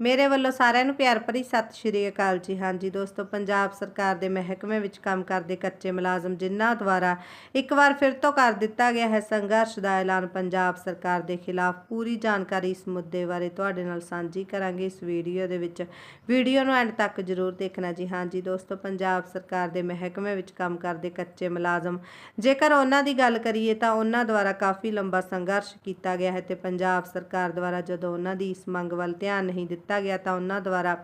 ਮੇਰੇ ਵੱਲੋਂ ਸਾਰਿਆਂ ਨੂੰ ਪਿਆਰ ਭਰੀ ਸਤਿ ਸ਼੍ਰੀ ਅਕਾਲ ਜੀ। ਹਾਂਜੀ ਦੋਸਤੋ, ਪੰਜਾਬ ਸਰਕਾਰ ਦੇ ਮਹਿਕਮੇ ਵਿੱਚ ਕੰਮ ਕਰਦੇ ਕੱਚੇ ਮੁਲਾਜ਼ਮ ਜਿਨ੍ਹਾਂ ਦੁਆਰਾ ਇੱਕ ਵਾਰ ਫਿਰ ਤੋਂ ਕਰ ਦਿੱਤਾ ਗਿਆ ਹੈ ਸੰਘਰਸ਼ ਦਾ ਐਲਾਨ, ਪੰਜਾਬ ਸਰਕਾਰ ਦੇ ਖਿਲਾਫ ਪੂਰੀ ਜਾਣਕਾਰੀ ਇਸ ਮੁੱਦੇ ਬਾਰੇ ਤੁਹਾਡੇ ਨਾਲ ਸਾਂਝੀ ਕਰਾਂਗੇ। ਇਸ ਵੀਡੀਓ ਦੇ ਵਿੱਚ, ਵੀਡੀਓ ਨੂੰ ਐਂਡ ਤੱਕ ਜ਼ਰੂਰ ਦੇਖਣਾ ਜੀ। ਹਾਂਜੀ ਦੋਸਤੋ, ਪੰਜਾਬ ਸਰਕਾਰ ਦੇ ਮਹਿਕਮੇ ਵਿੱਚ ਕੰਮ ਕਰਦੇ ਕੱਚੇ ਮੁਲਾਜ਼ਮ, ਜੇਕਰ ਉਹਨਾਂ ਦੀ ਗੱਲ ਕਰੀਏ ਤਾਂ ਉਹਨਾਂ ਦੁਆਰਾ ਕਾਫੀ ਲੰਬਾ ਸੰਘਰਸ਼ ਕੀਤਾ ਗਿਆ ਹੈ ਤੇ ਪੰਜਾਬ ਸਰਕਾਰ ਦੁਆਰਾ ਜਦੋਂ ਉਹਨਾਂ ਦੀ ਇਸ ਮੰਗ ਵੱਲ ਧਿਆਨ ਨਹੀਂ ਦਿੱਤਾ ਗਿਆ ਤਾਂ ਉਹਨਾਂ ਦੁਆਰਾ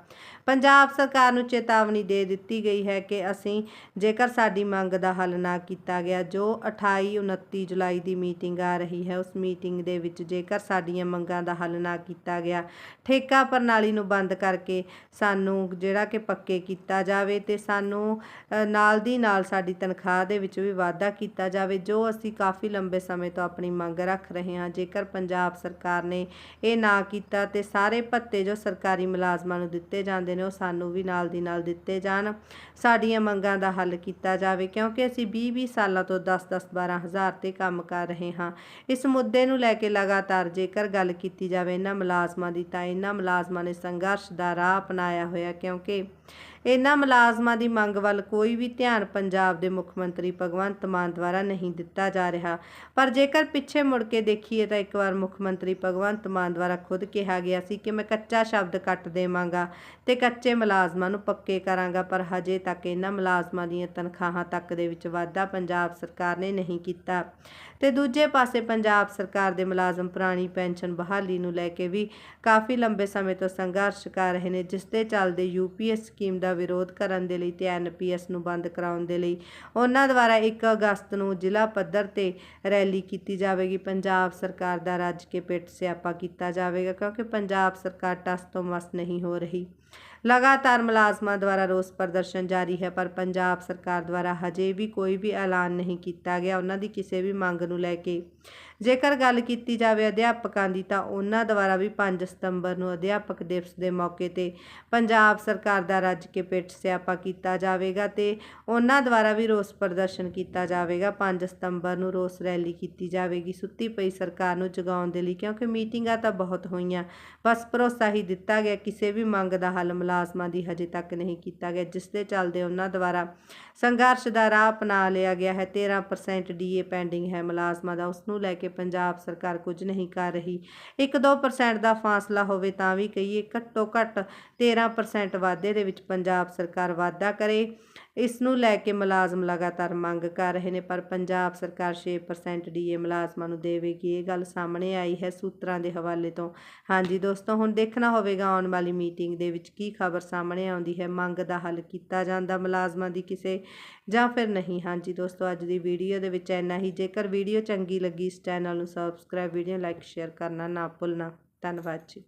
ਪੰਜਾਬ ਸਰਕਾਰ ਨੂੰ ਚੇਤਾਵਨੀ ਦੇ ਦਿੱਤੀ ਗਈ ਹੈ ਕਿ ਅਸੀਂ ਜੇਕਰ ਸਾਡੀ ਮੰਗ ਦਾ ਹੱਲ ਨਾ ਕੀਤਾ ਗਿਆ, ਜੋ 28 29 ਜੁਲਾਈ ਦੀ ਮੀਟਿੰਗ ਆ ਰਹੀ ਹੈ, ਉਸ ਮੀਟਿੰਗ ਦੇ ਵਿੱਚ ਜੇਕਰ ਸਾਡੀਆਂ ਮੰਗਾਂ ਦਾ ਹੱਲ ਨਾ ਕੀਤਾ ਗਿਆ, ਠੇਕਾ ਪ੍ਰਣਾਲੀ ਨੂੰ ਬੰਦ ਕਰਕੇ ਸਾਨੂੰ ਜਿਹੜਾ ਕਿ ਪੱਕੇ ਕੀਤਾ ਜਾਵੇ ਤੇ ਸਾਨੂੰ ਨਾਲ ਦੀ ਨਾਲ ਸਾਡੀ ਤਨਖਾਹ ਦੇ ਵਿੱਚ ਵੀ ਵਾਧਾ ਕੀਤਾ ਜਾਵੇ, ਜੋ ਅਸੀਂ ਕਾਫੀ ਲੰਬੇ ਸਮੇਂ ਤੋਂ ਆਪਣੀ ਮੰਗ ਰੱਖ ਰਹੇ ਹਾਂ। ਜੇਕਰ ਪੰਜਾਬ ਸਰਕਾਰ ਨੇ ਇਹ ਨਾ ਕੀਤਾ ਤੇ ਸਾਰੇ ਭੱਤੇ ਜੋ ਸਰਕਾਰੀ ਮੁਲਾਜ਼ਮਾਂ ਨੂੰ ਦਿੱਤੇ ਜਾਂਦੇ ਨੇ, ਉਹ ਸਾਨੂੰ ਵੀ ਨਾਲ ਦੀ ਨਾਲ ਦਿੱਤੇ ਜਾਣ। ਸਾਡੀਆਂ ਮੰਗਾਂ ਦਾ ਹੱਲ ਕੀਤਾ ਜਾਵੇ, ਕਿਉਂਕਿ ਅਸੀਂ 20-20 ਸਾਲਾਂ ਤੋਂ 10-10 12 ਹਜ਼ਾਰ ਤੇ ਕੰਮ ਕਰ ਰਹੇ ਹਾਂ। ਇਸ ਮੁੱਦੇ ਨੂੰ ਲੈ ਕੇ ਲਗਾਤਾਰ ਜੇਕਰ ਗੱਲ ਕੀਤੀ ਜਾਵੇ ਇਹਨਾਂ ਮੁਲਾਜ਼ਮਾਂ ਦੀ ਤਾਂ ਇਹਨਾਂ ਮੁਲਾਜ਼ਮਾਂ ਨੇ ਸੰਘਰਸ਼ ਦਾ ਰਾਹ ਅਪਣਾਇਆ ਹੋਇਆ, ਕਿਉਂਕਿ ਇਹਨਾਂ ਮੁਲਾਜ਼ਮਾਂ ਦੀ ਮੰਗ ਵੱਲ ਕੋਈ ਵੀ ਧਿਆਨ ਪੰਜਾਬ ਦੇ ਮੁੱਖ ਮੰਤਰੀ ਭਗਵੰਤ ਮਾਨ ਦੁਆਰਾ ਨਹੀਂ ਦਿੱਤਾ ਜਾ ਰਿਹਾ। ਪਰ ਜੇਕਰ ਪਿੱਛੇ ਮੁੜ ਕੇ ਦੇਖੀਏ ਤਾਂ ਇੱਕ ਵਾਰ ਮੁੱਖ ਮੰਤਰੀ ਭਗਵੰਤ ਮਾਨ ਦੁਆਰਾ ਖੁਦ ਕਿਹਾ ਗਿਆ ਸੀ ਕਿ ਮੈਂ ਕੱਚਾ ਸ਼ਬਦ ਕੱਟ ਦੇਵਾਂਗਾ ਤੇ ਕੱਚੇ ਮੁਲਾਜ਼ਮਾਂ ਨੂੰ ਪੱਕੇ ਕਰਾਂਗਾ, ਪਰ ਹਜੇ ਤੱਕ ਇਹਨਾਂ ਮੁਲਾਜ਼ਮਾਂ ਦੀਆਂ ਤਨਖਾਹਾਂ ਤੱਕ ਦੇ ਵਿੱਚ ਵਾਧਾ ਪੰਜਾਬ ਸਰਕਾਰ ਨੇ ਨਹੀਂ ਕੀਤਾ। ਤੇ ਦੂਜੇ ਪਾਸੇ ਪੰਜਾਬ ਸਰਕਾਰ ਦੇ ਮੁਲਾਜ਼ਮ ਪੁਰਾਣੀ ਪੈਨਸ਼ਨ ਬਹਾਲੀ ਨੂੰ ਲੈ ਕੇ ਵੀ ਕਾਫੀ ਲੰਬੇ ਸਮੇਂ ਤੋਂ ਸੰਘਰਸ਼ ਕਰ ਰਹੇ ਨੇ, ਜਿਸ ਦੇ ਚੱਲਦੇ ਯੂਪੀਐਸ ਸਕੀਮ ਦਾ ਵਿਰੋਧ ਕਰਨ ਦੇ ਲਈ ਤੇ ਐਨਪੀਐਸ ਨੂੰ ਬੰਦ ਕਰਾਉਣ ਦੇ ਲਈ। ਉਹਨਾਂ ਦੁਆਰਾ 1 ਅਗਸਤ ਨੂੰ ਜ਼ਿਲ੍ਹਾ ਪੱਧਰ ਤੇ ਰੈਲੀ ਕੀਤੀ ਜਾਵੇਗੀ। ਪੰਜਾਬ ਸਰਕਾਰ ਦਾ ਰੱਜ ਕੇ ਪਿੱਟ ਸਿਆਪਾ ਕੀਤਾ ਜਾਵੇਗਾ ਕਿਉਂਕਿ ਪੰਜਾਬ ਸਰਕਾਰ ਟਸ ਤੋਂ ਮਸ ਨਹੀਂ ਹੋ ਰਹੀ। ਲਗਾਤਾਰ ਮੁਲਾਜ਼ਮਾਂ ਦੁਆਰਾ ਰੋਸ ਪ੍ਰਦਰਸ਼ਨ ਜਾਰੀ ਹੈ, ਪਰ ਪੰਜਾਬ ਸਰਕਾਰ ਦੁਆਰਾ ਹਜੇ ਵੀ ਕੋਈ ਵੀ ਐਲਾਨ ਨਹੀਂ ਕੀਤਾ ਗਿਆ। ਉਹਨਾਂ ਦੀ ਕਿਸੇ ਵੀ ਮੰਗ ਨੂੰ ਲੈ ਕੇ ਜੇਕਰ ਗੱਲ ਕੀਤੀ ਜਾਵੇ ਅਧਿਆਪਕਾਂ ਦੀ, ਤਾਂ ਉਹਨਾਂ ਦੁਆਰਾ ਵੀ 5 ਸਤੰਬਰ ਨੂੰ ਅਧਿਆਪਕ ਦਿਵਸ ਦੇ ਮੌਕੇ ਤੇ ਪੰਜਾਬ ਸਰਕਾਰ ਦਾ ਰੱਜ ਕੇ ਪਿੱਟ ਸਿਆਪਾ ਕੀਤਾ ਜਾਵੇਗਾ ਤੇ ਉਹਨਾਂ ਦੁਆਰਾ ਵੀ ਰੋਸ ਪ੍ਰਦਰਸ਼ਨ ਕੀਤਾ ਜਾਵੇਗਾ। 5 ਸਤੰਬਰ ਨੂੰ ਰੋਸ ਰੈਲੀ ਕੀਤੀ ਜਾਵੇਗੀ। ਸੁੱਤੀ ਪਈ ਸਰਕਾਰ ਨੂੰ ਜਗਾਉਣ ਦੇ ਲਈ, ਕਿਉਂਕਿ ਮੀਟਿੰਗਾਂ ਤਾਂ ਬਹੁਤ ਹੋਈਆਂ, ਬਸ ਭਰੋਸਾ ਹੀ ਦਿੱਤਾ ਗਿਆ, ਕਿਸੇ ਵੀ ਮੰਗ ਦਾ ਹੱਲ ਮੁਲਾਜ਼ਮਾਂ ਦੀ ਹਜੇ ਤੱਕ ਨਹੀਂ ਕੀਤਾ ਗਿਆ, ਜਿਸ ਦੇ ਚੱਲਦੇ ਉਹਨਾਂ ਦੁਆਰਾ ਸੰਘਰਸ਼ ਦਾ ਰਾਹ ਅਪਣਾ ਲਿਆ ਗਿਆ ਹੈ। 13% ਡੀਏ ਪੈਂਡਿੰਗ ਹੈ ਮੁਲਾਜ਼ਮਾਂ ਦਾ ਉਸ ਨੂੰ ਲੈ ਕੇ ਪੰਜਾਬ ਸਰਕਾਰ ਕੁਝ ਨਹੀਂ ਕਰ ਰਹੀ। 1-2% ਦਾ ਫਾਸਲਾ ਹੋਵੇ ਤਾਂ ਵੀ ਕਹੀਏ ਘੱਟੋ ਘੱਟ 13% ਵਾਧੇ ਦੇ ਵਿੱਚ ਪੰਜਾਬ ਸਰਕਾਰ ਵਾਧਾ ਕਰੇ। ਇਸ ਨੂੰ ਲੈ ਕੇ ਮੁਲਾਜ਼ਮ ਲਗਾਤਾਰ ਮੰਗ ਕਰ ਰਹੇ ਨੇ, ਪਰ ਪੰਜਾਬ ਸਰਕਾਰ 6% ਡੀਏ ਮੁਲਾਜ਼ਮਾਂ ਨੂੰ ਦੇਵੇਗੀ। ਇਹ ਗੱਲ ਸਾਹਮਣੇ ਆਈ ਹੈ ਸੂਤਰਾਂ ਦੇ ਹਵਾਲੇ ਤੋਂ। ਹਾਂਜੀ ਦੋਸਤੋ, ਹੁਣ ਦੇਖਣਾ ਹੋਵੇਗਾ ਆਉਣ ਵਾਲੀ ਮੀਟਿੰਗ ਦੇ ਵਿੱਚ ਕੀ ਖਬਰ ਸਾਹਮਣੇ ਆਉਂਦੀ ਹੈ। ਮੰਗ ਦਾ ਹੱਲ ਕੀਤਾ ਜਾਂਦਾ ਮੁਲਾਜ਼ਮਾਂ ਦੀ ਕਿਸੇ ਜਾਂ ਫਿਰ ਨਹੀਂ। ਹਾਂਜੀ ਦੋਸਤੋ, ਅੱਜ ਦੀ ਵੀਡੀਓ ਦੇ ਵਿੱਚ ਇੰਨਾ ਹੀ। ਜੇਕਰ ਵੀਡੀਓ ਚੰਗੀ ਲੱਗੀ ਇਸ ਚੈਨਲ ਨੂੰ ਸਬਸਕ੍ਰਾਈਬ ਵੀਡੀਓ ਲਾਈਕ ਸ਼ੇਅਰ ਕਰਨਾ ਨਾ ਭੁੱਲਣਾ। ਧੰਨਵਾਦ ਜੀ।